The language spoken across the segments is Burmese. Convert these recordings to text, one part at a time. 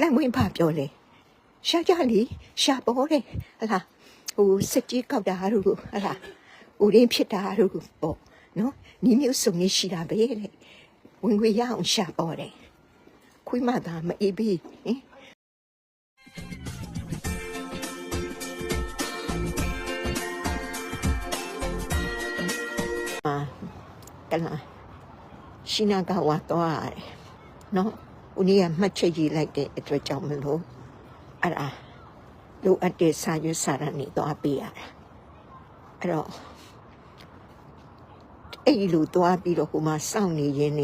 လမ်းဝင်ဖပြောလေရှာကြလီရှာပေါ်တယ်ဟလာဟိုစက်ကြီးကောက်တာတို့ဟလာဦးရင်းဖြစ်တာတို့ပေါ့နော်ညီမျိုးစုံကြီးရှိတာပဲလေဝင်ခွေရအောင်ရှာပေါ်တယ်ခွေးမသာမအေးပြီဟင်ကလာရှိနာကဝါတော့ရတယ်နော် ဦးนี่ကမှတ်ချက်ရေးလိုက်တဲ့အတွက်ကြောင့်မလို့အဲ့ဒါလိုအပ်တဲ့စာရွက်စာတမ်းတွေတော့ပေးရတာအဲ့တော့အဲ့ဒီလိုတော့ပြီးတော့ဟိုမှာစောင့်နေရင်ね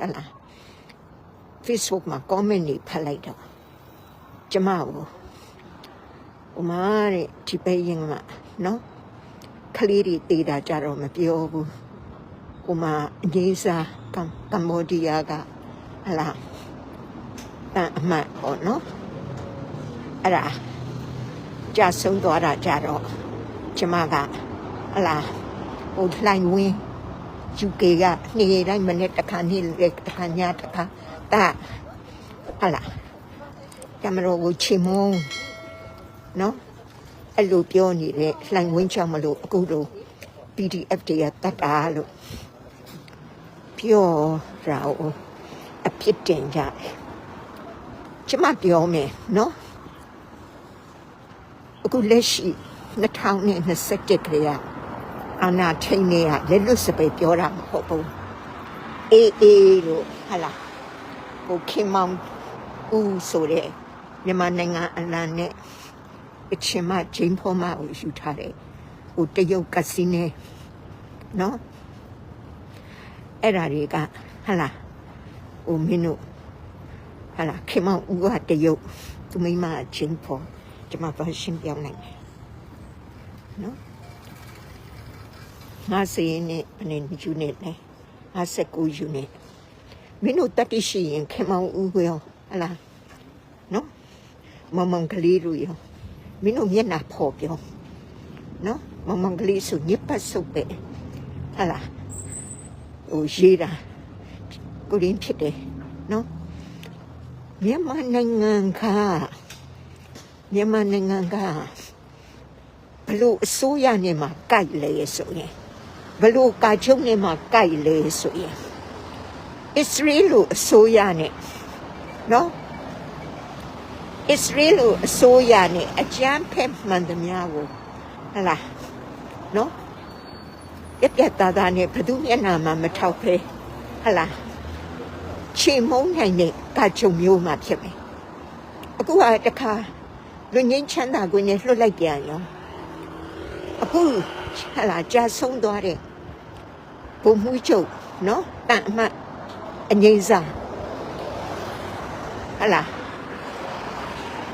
ဟလာ Facebook မှာ comment တွေဖတ်လိုက်တော့ကျမကိုဟိုမှာတဲ့ဒီပဲရင်ကနော်ကလေးတွေတေးတာကြတော့မပြောဘူးဟိုမှာအငိမ့်စာကမ်ကမ္ဘောဒီးယားကဟလာ တန်အမှတ်ပေါ့နော်အဲ့ဒါကြာဆုံးသွားတာကြတော့ကျမကဟလာဟိုလှိုင်ဝင်း UK ကနေ့တိုင်းမနေ့တစ်ခါနေ့တစ်ခါညတစ်ခါတာဟလာကင်မရာကိုချီမုံနော်အဲ့လိုပြောနေတဲ့လှိုင်ဝင်းချောင်းမလို့အခုတော့ PDF တွေကတတ်တာလို့ပြောတာကိုအဖြစ်တင်ကြတယ် ကျမပြောမယ်နော်အခုလက်ရှိ2021ခရီးအာနာထိန်နေရလက်လွတ်စပယ်ပြောတာမဟုတ်ဘူးအေးအေးလို့ဟာလားဟိုခင်မောင်ဦးဆိုတဲ့မြန်မာနိုင်ငံအလံနဲ့အချင်းမဂျိမ်းဖောမကိုယူထားတယ်ဟိုတရုတ်ကစီနေနော်အဲ့ဓာတွေကဟလာဟိုမင်းတို့ ဟလာခင်မောင်ဦးကတရုတ်သူမိမအချင်းဖို့ကျမပါရှင်းပြောင်းနိုင်တယ်နော်ငါစီရင်နဲ့အနေနဲ့ယူနေလေငါဆက်ကူယူနေမင်းတို့တတိရှိရင်ခင်မောင်ဦးကိုရောဟလာနော်မမန်ကလေးတို့ရောမင်းတို့မျက်နှာဖော်ပြောနော်မမန်ကလေးဆိုညစ်ပတ်စုပ်ပဲဟလာဟိုရေးတာကိုရင်းဖြစ်တယ်နော် မြန်မာနိုင်ငံကမြန်မာနိုင်ငံကဘလို့အစိုးရနဲ့မှာကြိုက်လဲဆိုရင်ဘလို့ကာချုပ်နဲ့မှာကြိုက်လဲဆိုရင်အစ္စရေးလိုအစိုးရနဲ့နော်အစ္စရေးလိုအစိုးရနဲ့အကြမ်းဖက်မှန်သမျှကိုဟလာနော်ပြက်ပြက်သားသားနဲ့ဘယ်သူမျက်နှာမှမထောက်ဖဲဟလာ ချေမုံနိုင်တဲ့ကာချုံမျိုးမှဖြစ်မယ်အခုကတခါလူငင်းချမ်းသာကိုနဲ့လွတ်လိုက်ပြန်ရောအခုဟလာကြာဆုံးသွားတဲ့ဘုံမှုချုပ်နော်တန်အမတ်အငိမ့်စားဟလာ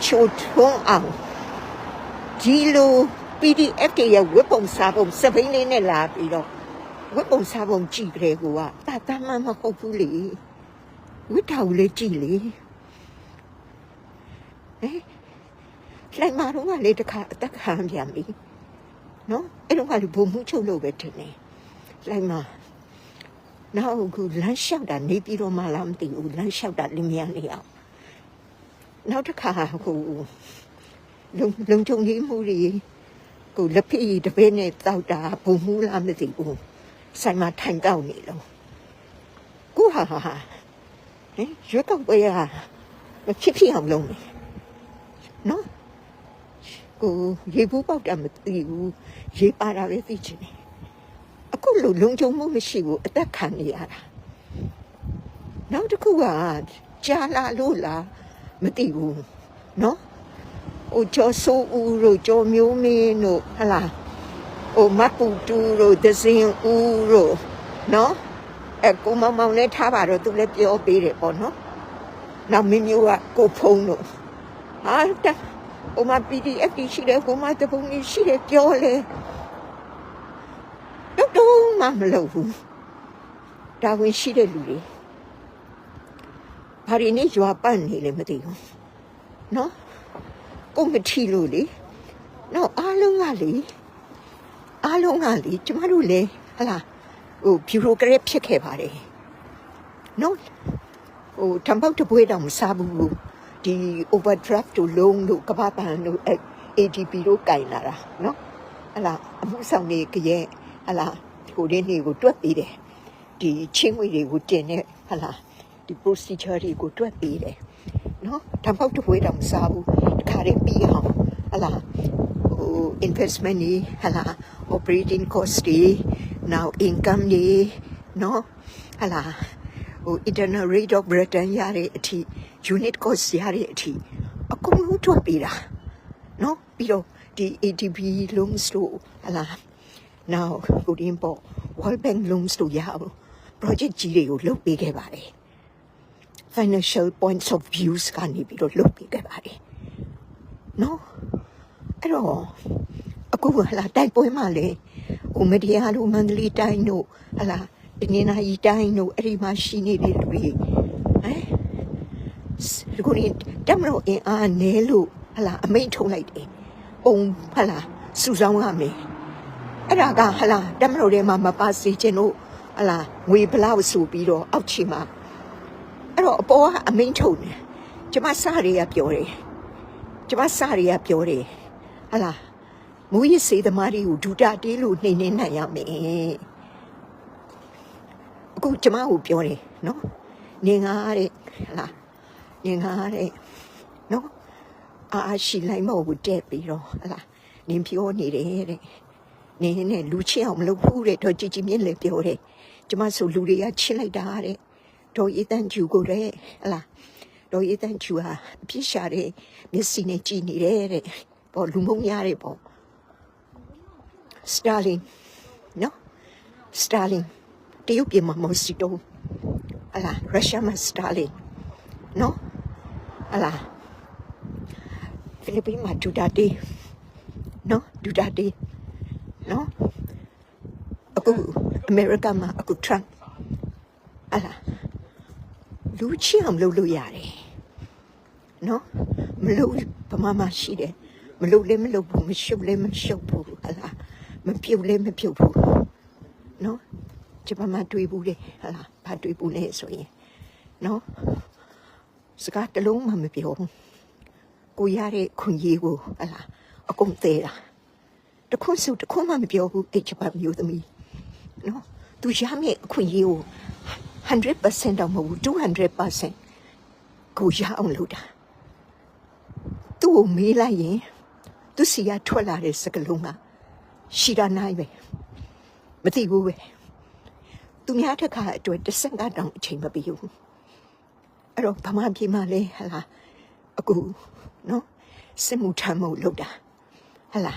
ချိုထွန်းအောင်ဒီလို PDF တွေရဲ့ဝတ်ပုံစားပုံစပိန်လေးနဲ့လာပြီးတော့ဝတ်ပုံစားပုံကြည့်ကြတဲ့ကူကတာတမ်းမမဟုတ်ဘူးလေ ဝတ်ထောင်လေးကြည့်လေဟဲ့လိုက်မာတော့ကလေတခါအသက်ခံပြန်ပြီနော်အဲ့တော့ကလေဘုံမှုချုပ်လို့ပဲထင်တယ်လိုက်မာနောက်ကူလမ်းလျှောက်တာနေပြီးတော့မှလားမသိဘူးလမ်းလျှောက်တာလင်းမြန်နေအောင်နောက်တစ်ခါဟိုလုံလုံချုံကြီးမှုတွေကိုလက်ဖက်ရည်တစ်ပဲနဲ့တောက်တာဘုံမူးလားမသိဘူးဆိုင်မှာထိုင်ကောက်နေလို့ကိုဟာဟာ ဟင်ရွက်ကောက်ပွဲရမဖြစ်ဖြစ်အောင်လုပ်မယ်နော်ကိုရေဘူးပေါက်တာမသိဘူးရေပါတာပဲသိချင်တယ်အခုလုံလုံချုံမှုမရှိဘူးအသက်ခံနေရတာနောက်တစ်ခုကကြာလာလို့လားမသိဘူးနော်ဟိုကျော်ဆိုးဦးတို့ကျော်မျိုးမင်းတို့ဟလာဟိုမပူတူတို့ဒဇင်ဦးတို့နော် အဲကိုမောင်မောင်လည်းထားပါတော့သူလည်းပြောပေးတယ်ပေါ့နော်နောက်မင်းမျိုးကကိုဖုံးတို့ဟာတဟိုမှာ PDF ကြီးရှိတယ်ဟိုမှာတပုံကြီးရှိတယ်ပြောလေတော့တော့မှမလုပ်ဘူးဒါဝင်ရှိတဲ့လူတွေဘာတွေနဲ့ရွာပတ်နေလဲမသိဘူးနော်ကိုမထီလို့လေနောက်အားလုံးကလေအားလုံးကလေကျမတို့လေဟလာ ဟိုဘီရိုကရက်ဖြစ်ခဲ့ပါတယ်နော်ဟိုတံပေါက်တပွဲတောင်မစားဘူးဒီ overdraft တို့ loan တို့ကပ္ပပန်တို့အဲ့ ADP တို့ကင်လာတာနော်ဟလာအမှုဆောင်နေကြရဲ့ဟလာကိုရင်းတွေကိုတွက်ပေးတယ်ဒီချင်းငွေတွေကိုတင်နေဟလာဒီ procedure တွေကိုတွက်ပေးတယ်နော်ဒါပေမဲ့တဝဲတော့မစားဘူးတခါတည်းပြီးအောင်ဟလာဟို investment นี่ဟလာ operating cost တွေ now income တွေနော်ဟလာဟို internal rate of return ရတဲ့အထိ unit cost ရတဲ့အထိအကုန်လုံးတွက်ပေးတာ နော်ပြီးတော့ဒီ ADB loans တို့ဟလာ now ကိုရင်းပေါ့ World Bank loans တို့ရအောင် project ကြီးတွေကိုလုပ်ပေးခဲ့ပါတယ် financial points of views ကနေပြီးတော့လုပ်ပေးခဲ့ပါတယ်နော်အဲ့တော့အခုဟလာတိုက်ပွဲမှာလေ ဟိုမဒီယာတို့မန္တလေးတိုင်းတို့ဟလာတနင်္လာရီတိုင်းတို့အဲ့ဒီမှာရှိနေတဲ့လူတွေဟမ်ဒီကိုရင်တမလို့အင်အားနဲလို့ဟလာအမိတ်ထုံးလိုက်တယ်ပုံဟလာစူဆောင်းရမယ်အဲ့ဒါကဟလာတမလို့ထဲမှာမပါစေချင်လို့ဟလာငွေဘလောက်ဆိုပြီးတော့အောက်ချီမှာအဲ့တော့အပေါ်ကအမိန်ထုံတယ်ကျမစတွေကပြောတယ်ကျမစတွေကပြောတယ်ဟလာ မူရစေသမားတွေကိုဒူတာတေးလို့နှိမ့်နေနိုင်ရမယ်အခုကျမကိုပြောတယ်နော်နေငါတဲ့ဟလာနေငါတဲ့နော်အာအာရှိလိုက်မဟုတ်တဲ့ပြီးတော့ဟလာနင်ပြောနေတယ်တဲ့နင်းနဲ့လူချင်းအောင်မလုပ်ဘူးတဲ့တော့ကြည်ကြည်မြင့်လည်းပြောတယ်ကျမဆိုလူတွေကချစ်လိုက်တာတဲ့တော့ရေးတန်းကျူကိုတဲ့ဟလာတော့ရေးတန်းကျူဟာအပြစ်ရှာတဲ့မျက်စိနဲ့ကြည်နေတယ်တဲ့ပေါ့လူမုံရတယ်ပေါ့ စတာလင်နော်စတာလင်တရုတ်ပြည်မှာမော်စီတိုဟလာရုရှားမှာစတာလင်နော်ဟလာဖိလစ်ပိင်းမှာဒူတာတေနော်ဒူတာတေနော်အခုအမေရိကန်မှာအခုထရန့်ဟလာလူချီအောင်လုပ်လို့ရတယ်နော်မလုပ်ဗမာမရှိတယ်မလုပ်လည်းမလုပ်ဘူးမရှုပ်လည်းမရှုပ်ဘူးဟလာ မပြုတ်လည်းမပြုတ်ဘူးနော်ကျမမတွေးဘူးလေဟလာဘာတွေးဘူးလဲဆိုရင်နော်စကားတစ်လုံးမှမပြောဘူးကိုရတဲ့ခွန်ကြီးကိုဟလာအကုန်သေးတာတခွန်းစုတခွန်းမှမပြောဘူးအဲ့ချက်ပါမျိုးသမီးနော်သူရမယ့်အခွင့်အရေးကို100%တော့မဟုတ်ဘူး200%ကိုရအောင်လုပ်တာသူ့ကိုမေးလိုက်ရင်သူစီကထွက်လာတဲ့စကလုံးက ရှိတာနိုင်ပဲမသိဘူးပဲသူများတစ်ခါအတွက်တစ်စက္ကန့်တောင်အချိန်မပေးဘူးအဲ့တော့ဗမာပြည်မှာလဲဟလာအခုနော်စစ်မှုထမ်းမှုလုပ်တာဟလာ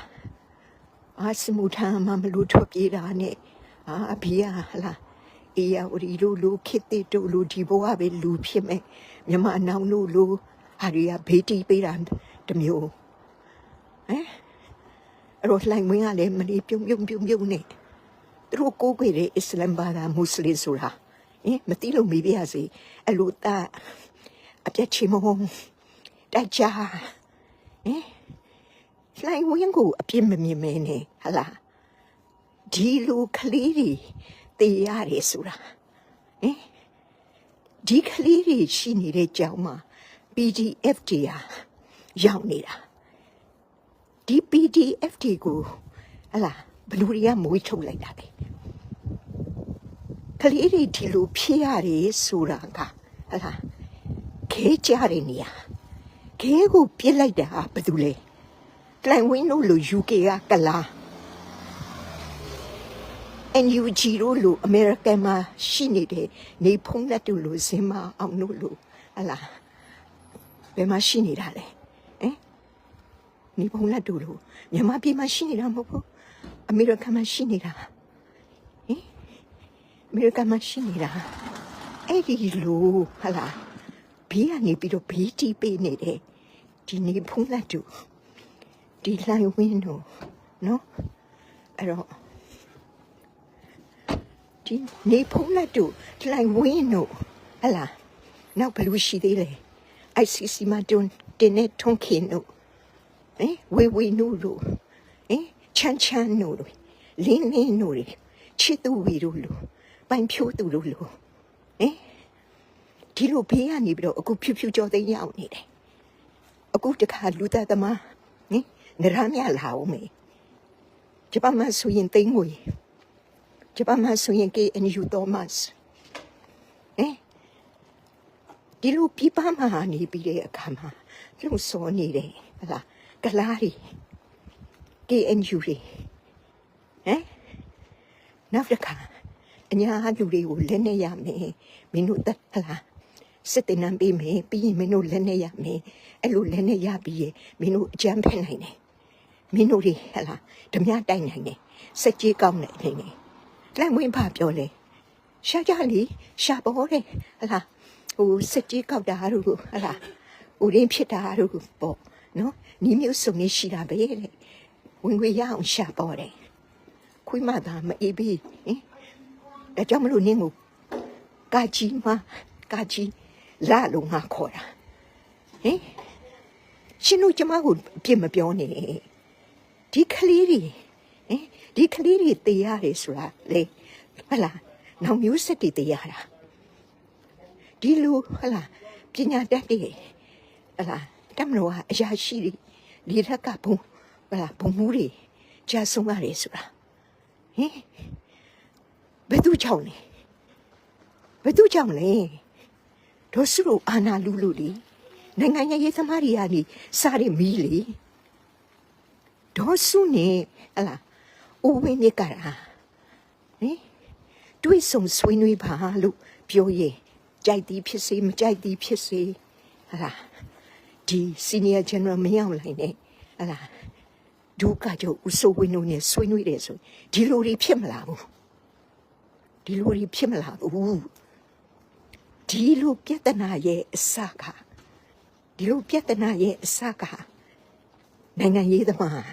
အာစစ်မှုထမ်းမှမလို့ထွက်ပြေးတာနဲ့အာအဖေကဟလာအေးရဝရီတို့လူခစ်တဲ့တို့လူဒီဘဝပဲလူဖြစ်မဲ့မြမအနောင်တို့လူဟာရီကဘေးတီးပေးတာတစ်မျိုးဟမ် အဲ့တော့လှိုင်ဝင်းကလည်းမနေပြုံပြုံပြုံပြုံနဲ့သူတို့ကိုးကွယ်တဲ့အစ္စလမ်ဘာသာမွတ်စလင်ဆိုတာဟင်မသိလို့မေးပြရစီအဲ့လိုတာအပြက်ချီမုံတိုက်ကြဟင်လှိုင်ဝင်းကိုအပြစ်မမြင်မဲနဲ့ဟလာဒီလိုကလေးတွေတေးရတယ်ဆိုတာဟင်ဒီကလေးတွေရှိနေတဲ့ကြောင်းမှာ PDF တွေဟာရောက်နေတာ ဒီ PDF တွေကိုဟလာဘလူတွေကမွေးထုတ်လိုက်တာလေကလေးတွေဒီလိုဖြစ်ရတယ်ဆိုတာကဟလာခဲကြတဲ့နေရာခဲကိုပြစ်လိုက်တာဟာဘာလို့လဲကလိုင်ဝင်းတို့လို UK ကကလာ NUG တို့လိုအမေရိကန်မှာရှိနေတဲ့နေဖုံးလက်တို့လိုဇင်မအောင်တို့လိုဟလာဘယ်မှာရှိနေတာလဲဟမ် နေဖုံးလက်တို့လိုမြန်မာပြည်မှာရှိနေတာမဟုတ်ဘူးအမေရိကန်မှာရှိနေတာဟင်အမေရိကန်မှာရှိနေတာအဲ့ဒီလိုဟလာဘေးကနေပြီးတော့ဘေးတီးပေးနေတယ်ဒီနေဖုံးလက်တို့ဒီလိုင်းဝင်းတို့နော်အဲ့တော့ဒီနေဖုံးလက်တို့လှိုင်ဝင်းတို့ဟလာနောက်ဘယ်လိုရှိသေးလဲ ICC မှာတွန်းတင်နေထုံးခင်တို့ ဟင်ဝေဝေနုတို့ဟင်ချမ်းချမ်းတို့လင်းလင်းတို့ချစ်သူဝီတို့လို့ပိုင်ဖြိုးသူတို့လို့ဟင်ဒီလိုဘေးကနေပြီးတော့အခုဖြူဖြူကြောသိမ်းရောက်နေတယ်အခုတခါလူသားသမားနိနရမ်းမြလာအောင်မေဂျပန်မှာဆိုရင်သိန်းငွေဂျပန်မှာဆိုရင် KNU Thomas ဟင်ဒီလိုပြပမှာနေပြီးတဲ့အခါမှာလှုပ်ဆော်နေတယ်ဟလာ ကလားတွေ KNU တွေဟမ်နောက်တစ်ခါအညာလူတွေကိုလက်နဲ့ရမယ်မင်းတို့တက်ဟလားစစ်တင်နံပေးမယ်ပြီးရင်မင်းတို့လက်နဲ့ရမယ်အဲ့လိုလက်နဲ့ရပြီးရင်မင်းတို့အကြမ်းဖက်နိုင်တယ်မင်းတို့တွေဟလာဓမြတိုက်နိုင်တယ်စက်ကြီးကောင်းနိုင်တယ်လက်ဝင်ပါပြောလေရှာကြလေရှာပေါ်တယ်ဟလာဟိုစက်ကြီးကောက်တာတို့ဟလာဦးရင်းဖြစ်တာတို့ပေါ့ နော်နီးမျိုးစုံနေရှိတာပဲတဲ့ဝင်ခွေရအောင်ရှာပေါ်တယ်ခွေးမသာမအေးပြီးဟင်ဒါကြောင့်မလို့နင်းကိုကာကြီးမကာကြီးလာလို့ငါခေါ်တာဟင်ရှင်တို့ကျမကိုအပြစ်မပြောနဲ့ဒီကလေးတွေဟင်ဒီကလေးတွေတေးရတယ်ဆိုတာလေဟလာနောက်မျိုးဆက်တွေတေးရတာဒီလူဟလာပညာတတ်တယ်ဟလာ တမလို့ကအရာရှိတွေလေထက်ကဘုံဟလာဘုံမှုတွေကြာဆုံးရတယ်ဆိုတာဟင်ဘယ်သူကြောင့်လဲဘယ်သူကြောင့်လဲဒေါ်စုတို့အာနာလူလူလीနိုင်ငံရေးသမားတွေကနေစားရမီးလေဒေါ်စုနဲ့ဟလာဦးဝင်းမြစ်ကရာဟင်တွေးဆုံဆွေးနွေးပါလို့ပြောရင်ကြိုက်သည်ဖြစ်စေမကြိုက်သည်ဖြစ်စေဟလာ ဒီ senior general မရောက်လိုက်နဲ့ဟလာဒုကကြောင့်ဦးစိုးဝင်းတို့နဲ့ဆွေးနွေးတယ်ဆိုဒီလိုတွေဖြစ်မလာဘူးဒီလိုတွေဖြစ်မလာဘူးဒီလိုပြဿနာရဲ့အစကဒီလိုပြဿနာရဲ့အစကနိုင်ငံရေးသမား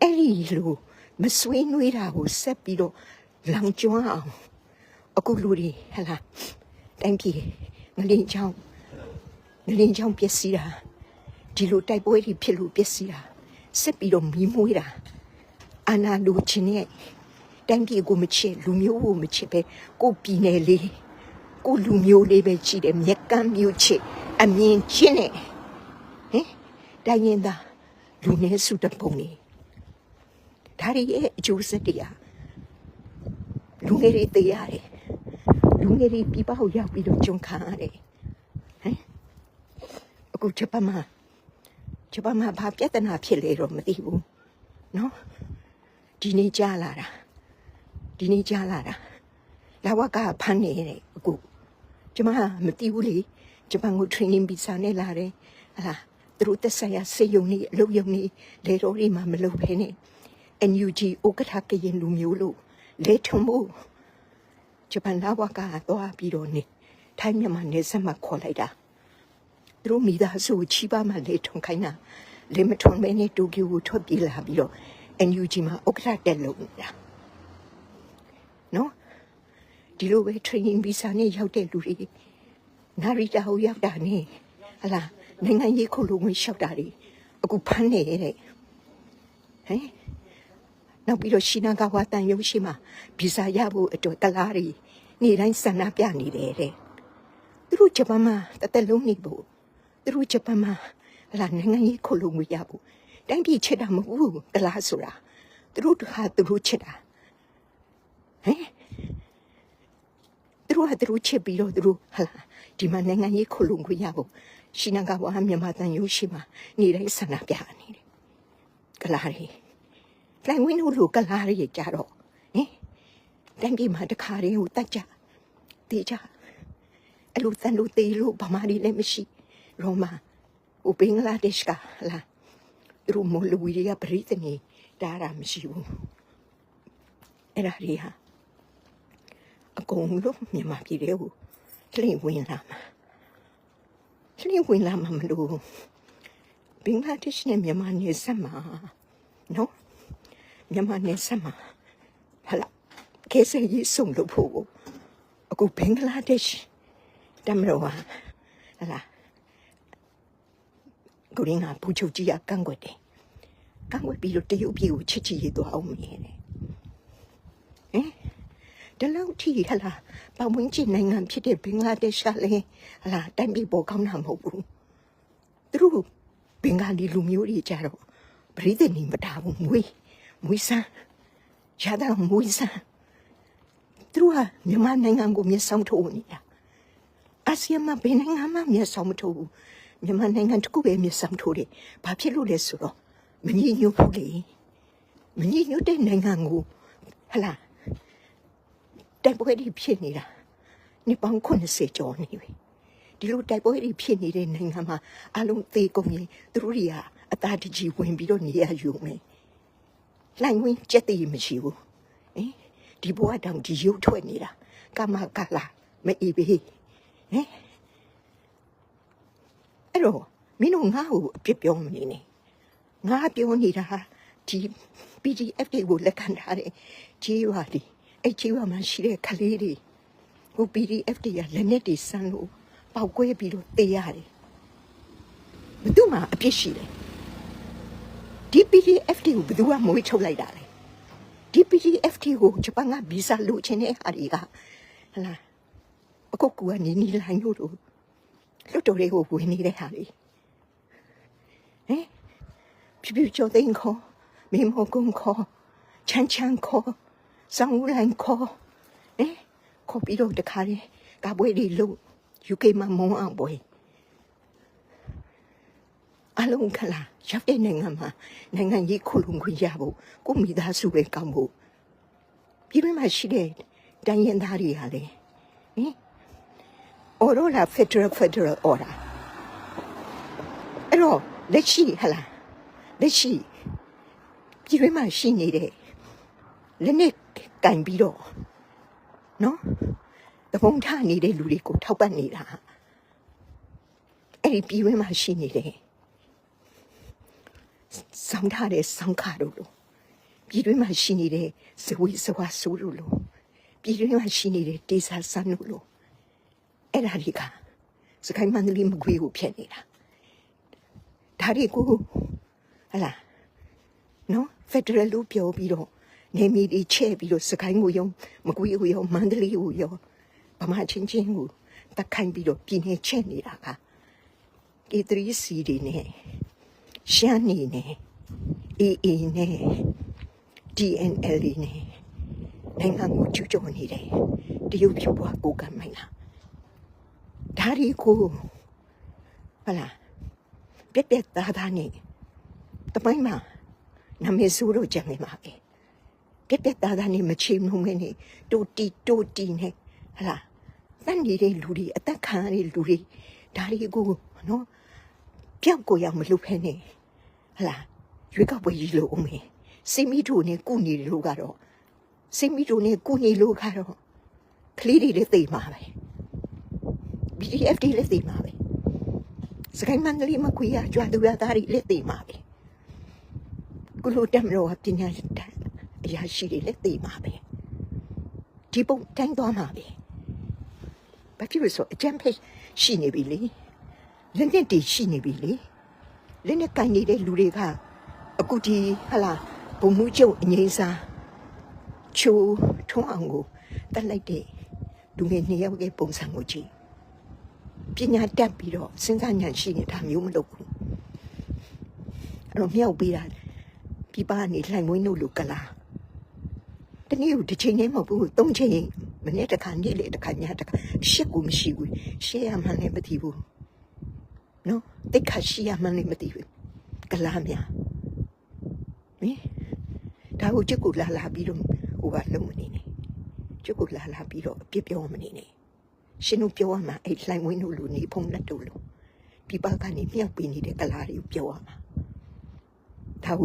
အဲ့ဒီလိုမဆွေးနွေးတာကိုဆက်ပြီးတော့လောင်ကျွမ်းအောင်အခုလူတွေဟလာတိုင်းပြည်ငလင်းချောင်းင လင်းချောင်းပျက်စီးတာဒီလိုတိုက်ပွဲတွေဖြစ်လို့ပျက်စီးတာဆက်ပြီးတော့မီးမွေးတာအာနာလူချင်းရဲ့တိုင်းပြည်ကိုမချစ်လူမျိုးကိုမချစ်ပဲကိုယ်ပြည်နယ်လေးကိုလူမျိုးလေးပဲကြည့်တယ်မြက်ကမ်းမျိုးချစ်အမြင်ချင်းနဲ့ဟင်တိုင်းရင်သားလူနည်းစုတစ်ပုံနေဒါရီရဲ့အကျိုးဆက်တရားလူငယ်တွေတေးရတယ်လူငယ်တွေပြပဟောက်ရောက်ပြီးတော့ကြုံခံရတယ်ဟင် အခုဂျပန်မှာဂျပန်မှာဘာပြဿနာဖြစ်လဲတော့မသိဘူးနော်ဒီနေ့ကြားလာတာဒီနေ့ကြားလာတာလာဝကဖမ်းနေတယ်အခုကျမမသိဘူးလေဂျပန်ကို training visa နဲ့လာတယ်ဟလာသူတို့တက်ဆိုင်ရာစေယုံနေအလုပ်ယုံနေလေတော်တွေမှာမလုပ်ဖ ೇನೆ NUG ဥက္ကဋ္ဌကရင်လူမျိုးလို့လေထုံမှုဂျပန်လာဝကတော့ပြီးတော့နေထိုင်းမြန်မာနယ်စပ်မှာခေါ်လိုက်တာ သူတို့မိသားစုကိုချီးပါမှလေထုံခိုင်းတာလေမထုံမဲနဲ့တိုကျိုကိုထွက်ပြေးလာပြီးတော့ NUG မှာဥက္ကဋ္ဌတက်လို့နေတာနော်ဒီလိုပဲ training visa နဲ့ရောက်တဲ့လူတွေနာရီတာဟိုရောက်တာနဲ့ဟလာနိုင်ငံရေးခုလိုဝင်လျှောက်တာတွေအခုဖမ်းနေတဲ့ဟမ်နောက်ပြီးတော့ရှိနာကဝတန်ရုံရှိမှာဗီဇာရဖို့အတွက်ကလားတွေနေ့တိုင်းဆန္ဒပြနေတယ်တဲ့သူတို့ဂျပန်မှာတသက်လုံးနေဖို့ သူတို့ဂျပန်မှာဟလာနိုင်ငံရေးခုလိုဝင်ရဖို့တိုင်းပြည်ချစ်တာမဟုတ်ဘူးကလားဆိုတာသူတို့တခါသူတို့ချစ်တာဟမ်သူတို့ကသူတို့ချစ်ပြီးတော့သူတို့ဟလာဒီမှာနိုင်ငံရေးခုလုံခွင့်ရဖို့ရှိနကဝါမြန်မာတန်ရုံးရှိမှာနေတိုင်းဆန္ဒပြနေတယ်ကလာရီလိုင်ဝင်းတို့လိုကလာရီကြတော့ဟင်တိုင်းပြည်မှာတခါတည်းဟိုတက်ကြတေးကြအဲ့လိုတန်လို့တေးလို့ဗမာတွေလည်းမရှိရောမဟိုဘ င်္ဂလားဒေ့ရှ်ကဟလာသူတို့မလူဝီတွေကပရိသနေတားတာမရှိဘူးအဲ့ဒါတွေဟာအကုန်လုံးမြန်မာပြည်တွေကိုလှည့်ဝင်လာမှာလှည့်ဝင်လာမှာမလို့ဘင်္ဂလားဒေ့ရှ်နဲ့မြန်မာနယ်စပ်မှာနော်မြန်မာနယ်စပ်မှာဟာလာကဲစရေးဆုံးလို့ဖို့အခုဘင်္ဂလားဒေ့ရှ်တမလို့ဟာဟာလာ ကိုရင်းကပူချုပ်ကြီးကကန့်ကွက်တယ်ကန့်ကွက်ပြီးတော့တရုတ်ပြည်ကိုချစ်ချစ်ရေးသွားအောင်မြင်တယ်ဒီလောက်ထိဟလာပတ်ဝန်းကျင်နိုင်ငံဖြစ်တဲ့ဘင်္ဂလားဒေ့ရှ်ကလည်းဟလာတိုင်းပြည်ပေါ်ကောင်းတာမဟုတ်ဘူးသူသူတို့ဘင်္ဂါလီလူမျိုးတွေကြတော့ပရိသတ်နေမတာဘူးမွေးမွေးစမ်းရတာမွေးစမ်းသူတို့ကမြန်မာနိုင်ငံကိုမျက်စောင်းထိုးနေတာအာဆီယံမှာဘယ်နိုင်ငံမှမျက်စောင်းမထိုးဘူး မြန်မာနိုင်ငံတစ်ခုပဲမျက်စောင်းထိုးတယ်ဘာဖြစ်လို့လဲဆိုတော့မငြိညွတ်ဘူးလေမငြိညွတ်တဲ့နိုင်ငံကိုဟလာတိုက်ပွဲတွေဖြစ်နေတာနှစ်ပေါင်း80ကျော်နေပြီဒီလိုတိုက်ပွဲတွေဖြစ်နေတဲ့နိုင်ငံမှာအလုံးသေးကုန်ရင်သူတို့တွေကအသာတကြီးဝင်ပြီးတော့နေရယူမယ်။လိုင်ဝင်ကြက်တည်မရှိဘူး။ဟင်ဒီဘဝတောင်ဒီရုပ်ထွက်နေတာကမကလာမအီဘေးဟင် အဲ့တော့မင်းတို့ငါ့ကိုအပြစ်ပြောမနေနဲ့ငါပြောနေတာဟာဒီ PDF တွေကိုလက်ခံထားတဲ့ခြေရွာတွေအဲ့ခြေရွာမှာရှိတဲ့ကလေးတွေဟို PDF တွေကလက်နဲ့တွေဆန်းလို့ပောက်ကွဲပြီးတော့တေးရတယ်ဘယ်သူမှအပြစ်ရှိတယ်ဒီ PDF တွေကိုဘယ်သူကမွေးထုတ်လိုက်တာလဲဒီ PDF တွေကိုဂျပန်ကဗီဇာလိုချင်တဲ့ဟာတွေကဟလာအခုကူကနေနီလိုင်းလို့ လို့လွတ်တော်တွေကိုဝင်နေတဲ့ဟာတွေဟမ်ပြပြချိုသိန်းခေါ်မေမောကုန်းခေါ်ချမ်းချမ်းခေါ်ဆောင်းဦးလိုင်းခေါ်ဟဲ့ခေါ်ပြီးတော့တခါလေကပွဲတွေလို့ UK မှာမုံအောင်ပွဲအလုံးခလာရောက်တဲ့နိုင်ငံမှာနိုင်ငံရေးခုလုံခွင့်ရဖို့ကိုမိသားစုပဲကောင်းဖို့ပြည်တွင်းမှာရှိတဲ့တန်ရင်သားတွေကလေဟင် အော်ရိုလာ Federal Federal Order အဲ့တော့လက်ရှိဟလာလက်ရှိပြည်တွင်းမှာရှိနေတဲ့လက်နဲ့ကင်ပြီးတော့နော်တပုံထနေတဲ့လူတွေကိုထောက်ပတ်နေတာအဲ့ဒီပြည်ဝင်းမှာရှိနေတယ်ဆောင်းထားတဲ့ဆောင်းခါတို့လိုပြည်တွင်းမှာရှိနေတဲ့ဇဝေဇဝါဆိုးတို့လိုပြည်တွင်းမှာရှိနေတဲ့ဒေသဆန်းတို့လို အဲ့ဒါတွေကစကိုင်းမန္တလေးမကွေးကိုဖြစ်နေတာဒါတွေကိုဟလာနော်ဖက်ဒရယ်လို့ပြောပြီးတော့နေမီဒီချဲ့ပြီးတော့စကိုင်းကိုရောမကွေးကိုရောမန္တလေးကိုရောဗမာချင်းချင်းကိုတက်ခိုင်းပြီးတော့ပြည်နေချဲ့နေတာက K3C တွေနဲ့ရှမ်းနေနဲ့ AA နဲ့ DNL တွေနဲ့နိုင်ငံကိုကျူးကျော်နေတယ်တရုတ်ပြဘွားကိုကမိုင်းလား ဒါဒီကိုဟလာပြက်ပြက်သားသားနဲ့တမိုင်းမှာနမေဆိုးတော့ကြံနေမှာပဲပြက်ပြက်သားသားနဲ့မချေမုံမဲနဲ့တိုတီတိုတီနဲ့ဟလာတန်နေတဲ့လူတွေအသက်ခံရတဲ့လူတွေဒါတွေကိုနော်ပြောက်ကိုရမလုပ်ဖဲနဲ့ဟလာရွေးကောက်ပွဲကြီးလို့ဦးမေစိမီတို့နဲ့ကုညီလို့ကတော့စိမီတို့နဲ့ကုညီလို့ကတော့ကလေးတွေလည်းသိမှာပဲ BDF တွေလည်းသိမှာပဲစကိုင်းမန္တလေးမခွေရကြွားသူရသားတွေလည်းသိမှာပဲကုလိုတက်မလို့ပညာတတ်အရာရှိတွေလည်းသိမှာပဲဒီပုံတိုင်းသွားမှာပဲဘာဖြစ်လို့ဆိုအကျံဖက်ရှိနေပြီလေလက်နဲ့တည်ရှိနေပြီလေလက်နဲ့ကန်နေတဲ့လူတွေကအခုဒီဟလာဘုံမှုကျုပ်အငိမ့်စားချိုးထုံးအောင်ကိုတက်လိုက်တဲ့လူငယ်နှစ်ယောက်ရဲ့ပုံစံကိုကြည့် ပညာတတ်ပြီးတော့စဉ်းစားဉာဏ်ရှိနေတာမျိုးမလုပ်ဘူးအဲ့တော့မြောက်ပေးတာပြပနေလှိုင်မွေးနို့လူကလာတနည်းကိုတစ်ချိန်နဲ့မဟုတ်ဘူးသုံးချိန်မနေ့တစ်ခါနေ့လေတစ်ခါညတစ်ခါရှက်ကိုမရှိဘူးရှက်ရမှလည်းမသိဘူးနော်တိတ်ခါရှိရမှလည်းမသိဘူးကလာမြဟင်ဒါကိုချက်ကိုလာလာပြီးတော့ဟိုကလုံးမနေနဲ့ချက်ကိုလာလာပြီးတော့အပြစ်ပြောမနေနဲ့ ရှင်တို့ပြောရမှာအဲ့လှိုင်မွေးနို့လူနေဖုံးလက်တို့လို့ပြပကနေမြောက်ပေးနေတဲ့ကလာတွေကိုပြောရမှာဒါကို